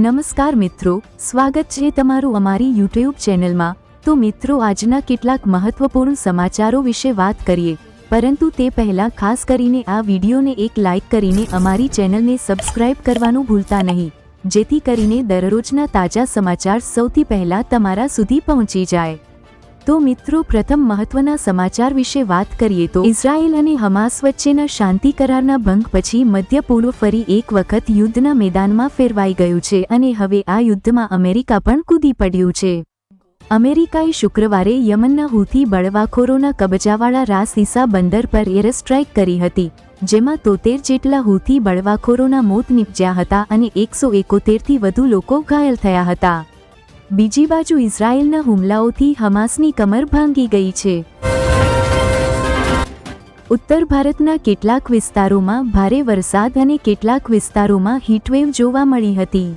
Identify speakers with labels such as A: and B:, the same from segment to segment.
A: નમસ્કાર મિત્રો, સ્વાગત છે તમારું અમારી યુટ્યુબ ચેનલમાં. તો મિત્રો, આજના કેટલાક મહત્વપૂર્ણ સમાચારો વિશે વાત કરીએ. પરંતુ તે પહેલા ખાસ કરીને આ વિડીયોને એક લાઇક કરીને અમારી ચેનલને સબસ્ક્રાઇબ કરવાનું ભૂલતા નહીં. જેથી કરીને દરરોજના તાજા સમાચાર સૌથી પહેલા તમારા સુધી પહોંચી જાય. તો મિત્રો, પ્રથમ મહત્વના સમાચાર વિશે વાત કરીએ તો ઇઝરાયેલ અને હમાસ વચ્ચેના શાંતિ કરારના ભંગ પછી મધ્ય પૂર્વ ફરી એક વખત યુદ્ધના મેદાનમાં ફેરવાઈ ગયું છે અને હવે આ યુદ્ધમાં અમેરિકા પણ કૂદી પડ્યું છે. અમેરિકાએ શુક્રવારે યમનના હુથી બળવાખોરોના કબજાવાળા રાસ ઈસા બંદર પર એર સ્ટ્રાઇક કરી હતી, જેમાં તોતેર જેટલા હુથી બળવાખોરોના મોત નીપજ્યા હતા અને એકસો એકોતેરથી વધુ લોકો ઘાયલ થયા હતા. બીજી બાજુ ઇઝરાયેલના હુમલાઓથી હમાસની કમર ભાંગી ગઈ છે. ઉત્તર ભારતના કેટલાક વિસ્તારોમાં ભારે વરસાદ અને કેટલાક વિસ્તારોમાં હીટવેવ જોવા મળી હતી.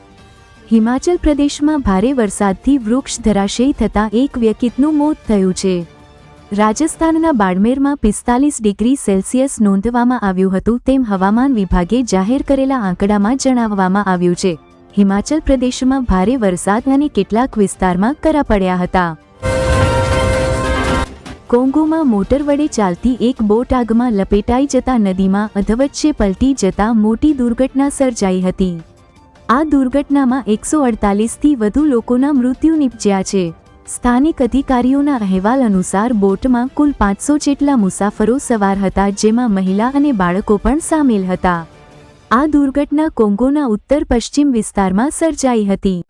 A: હિમાચલ પ્રદેશમાં ભારે વરસાદથી વૃક્ષ ધરાશયી થતાં એક વ્યક્તિનું મોત થયું છે. રાજસ્થાનના બાડમેરમાં પિસ્તાલીસ ડિગ્રી સેલ્સિયસ નોંધવામાં આવ્યું હતું તેમ હવામાન વિભાગે જાહેર કરેલા આંકડામાં જણાવવામાં આવ્યું છે. હિમાચલ પ્રદેશમાં ભારે વરસાદ અને કેટલાક વિસ્તારમાં કરા પડ્યા હતા. કોંગોમાં મોટર વડે ચાલતી એક બોટ આગમાં લપેટાઈ જતા નદીમાં અધવચ્ચે પલટી જતા મોટી દુર્ઘટના સર્જાઈ હતી. આ દુર્ઘટનામાં એકસો અડતાલીસથી વધુ લોકોના મૃત્યુ નીપજ્યા છે. સ્થાનિક અધિકારીઓના અહેવાલ અનુસાર બોટમાં કુલ પાંચસો જેટલા મુસાફરો સવાર હતા, જેમાં મહિલા અને બાળકો પણ સામેલ હતા. આ દુર્ઘટના કોંગોના ઉત્તર પશ્ચિમ વિસ્તારમાં સર્જાઈ હતી.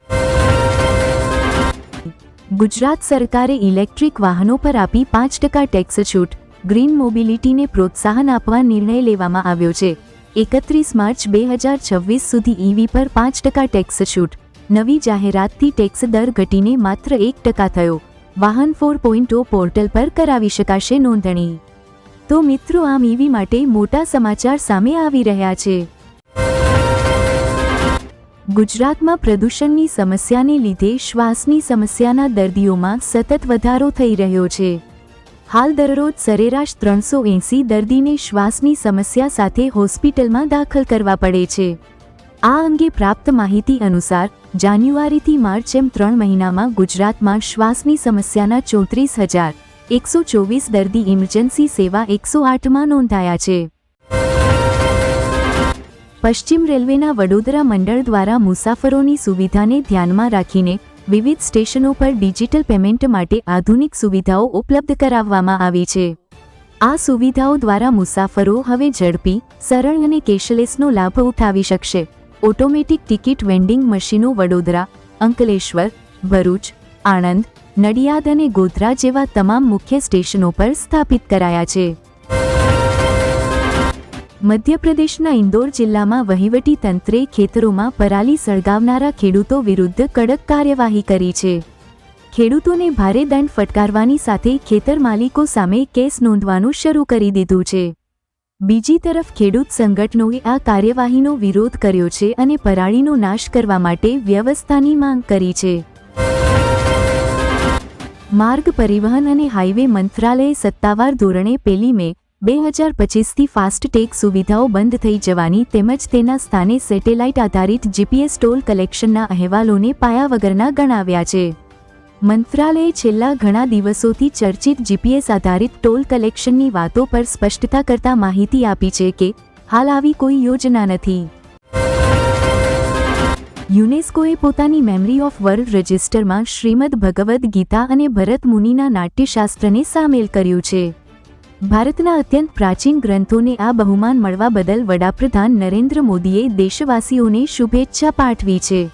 A: ગુજરાત સરકારે ઇલેક્ટ્રિક વાહનો પર આપી પાંચ ટકા ટેક્સ છૂટ. ગ્રીન મોબિલિટીને પ્રોત્સાહન આપવા નિર્ણય લેવામાં આવ્યો છે. એકત્રીસ માર્ચ બે હજાર છવ્વીસ સુધી ઈવી પર પાંચ ટકા ટેક્સ છૂટ. નવી જાહેરાતથી ટેક્સ દર ઘટીને માત્ર એક ટકા થયો. વાહન ફોર પોઈન્ટ ઓ પોર્ટલ પર કરાવી શકાશે નોંધણી. તો મિત્રો આમ ઈવી માટે મોટા સમાચાર સામે આવી રહ્યા છે. ગુજરાતમાં પ્રદૂષણની સમસ્યાને લીધે શ્વાસની સમસ્યાના દર્દીઓમાં સતત વધારો થઈ રહ્યો છે. હાલ દરરોજ સરેરાશ ત્રણસો એંસી દર્દીને શ્વાસની સમસ્યા સાથે હોસ્પિટલમાં દાખલ કરવા પડે છે. આ અંગે પ્રાપ્ત માહિતી અનુસાર, જાન્યુઆરીથી માર્ચ એમ ત્રણ મહિનામાં ગુજરાતમાં શ્વાસની સમસ્યાના ચોત્રીસ હજાર એકસો ચોવીસ દર્દી ઇમરજન્સી સેવા એકસો આઠમાં નોંધાયા છે. પશ્ચિમ રેલવેના વડોદરા મંડળ દ્વારા મુસાફરોની સુવિધાને ધ્યાનમાં રાખીને વિવિધ સ્ટેશનો પર ડિજિટલ પેમેન્ટ માટે આધુનિક સુવિધાઓ ઉપલબ્ધ કરાવવામાં આવી છે. આ સુવિધાઓ દ્વારા મુસાફરો હવે ઝડપી, સરળ અને કેશલેસનો લાભ ઉઠાવી શકશે. ઓટોમેટિક ટિકિટ વેન્ડિંગ મશીનો વડોદરા, અંકલેશ્વર, ભરૂચ, આણંદ, નડિયાદ અને ગોધરા જેવા તમામ મુખ્ય સ્ટેશનો પર સ્થાપિત કરાયા છે. મધ્યપ્રદેશના ઇન્દોર જિલ્લામાં વહીવટી તંત્રે ખેતરોમાં પરાલી સળગાવનારા ખેડૂતો વિરુદ્ધ કડક કાર્યવાહી કરી છે. ખેડૂતોને ભારે દંડ ફટકારવાની સાથે ખેતર માલિકો સામે કેસ નોંધવાનું શરૂ કરી દીધું છે. બીજી તરફ ખેડૂત સંગઠનોએ આ કાર્યવાહીનો વિરોધ કર્યો છે અને પરાળીનો નાશ કરવા માટે વ્યવસ્થાની માંગ કરી છે. માર્ગ પરિવહન અને હાઇવે મંત્રાલયે સત્તાવાર ધોરણે પેલી મે બે હજાર પચીસથી ફાસ્ટટેગ સુવિધાઓ બંધ થઈ જવાની તેમજ તેના સ્થાને સેટેલાઇટ આધારિત જીપીએસ ટોલ કલેક્શનના અહેવાલોને પાયા વગરના ગણાવ્યા છે. મંત્રાલયે છેલ્લા ઘણા દિવસોથી ચર્ચિત જીપીએસ આધારિત ટોલ કલેક્શનની વાતો પર સ્પષ્ટતા કરતા માહિતી આપી છે કે, હાલ આવી કોઈ યોજના નથી. યુનેસ્કોએ પોતાની મેમરી ઓફ વર્લ્ડ રજિસ્ટરમાં શ્રીમદ ભગવદ્ ગીતા અને ભરત મુનિના નાટ્યશાસ્ત્રને સામેલ કર્યું છે. ભારતના અત્યંત પ્રાચીન ગ્રંથોને આ બહુમાન મળવા બદલ વડાપ્રધાન નરેન્દ્ર મોદીએ દેશવાસીઓને શુભેચ્છા પાઠવી છે.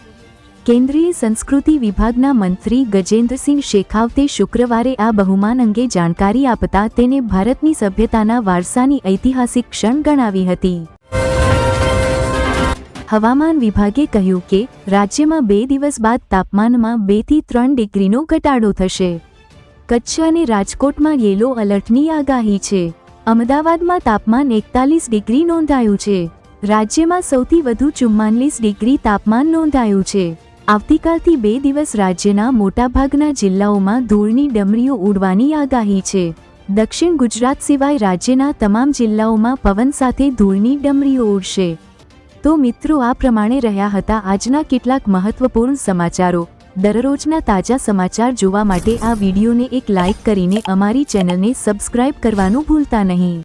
A: કેન્દ્રીય સંસ્કૃતિ વિભાગના મંત્રી ગજેન્દ્રસિંહ શેખાવતે શુક્રવારે આ બહુમાન અંગે જાણકારી આપતા તેને ભારતની સભ્યતાના વારસાની ઐતિહાસિક ક્ષણ ગણાવી હતી. હવામાન વિભાગે કહ્યું કે, રાજ્યમાં બે દિવસ બાદ તાપમાનમાં બેથી ત્રણ ડિગ્રીનો ઘટાડો થશે. કચ્છ અને રાજકોટમાં યેલો અલર્ટની આગાહી છે. અમદાવાદમાં તાપમાન એકતાલીસ ડિગ્રી નોંધાયું છે. રાજ્યમાં સૌથી વધુ ચુમ્માલીસ ડિગ્રી તાપમાન નોંધાયું છે. આવતીકાલથી બે દિવસ રાજ્યના મોટાભાગના જિલ્લાઓમાં ધૂળની ડમરીઓ ઉડવાની આગાહી છે. દક્ષિણ ગુજરાત સિવાય રાજ્યના તમામ જિલ્લાઓમાં પવન સાથે ધૂળની ડમરીઓ ઉડશે. તો મિત્રો, આ પ્રમાણે રહ્યા હતા આજના કેટલાક મહત્વપૂર્ણ સમાચારો. દરરોજના તાજા સમાચાર જોવા માટે આ વિડીયોને એક લાઇક કરીને અમારી ચેનલને સબસ્ક્રાઇબ કરવાનું ભૂલતા નહીં.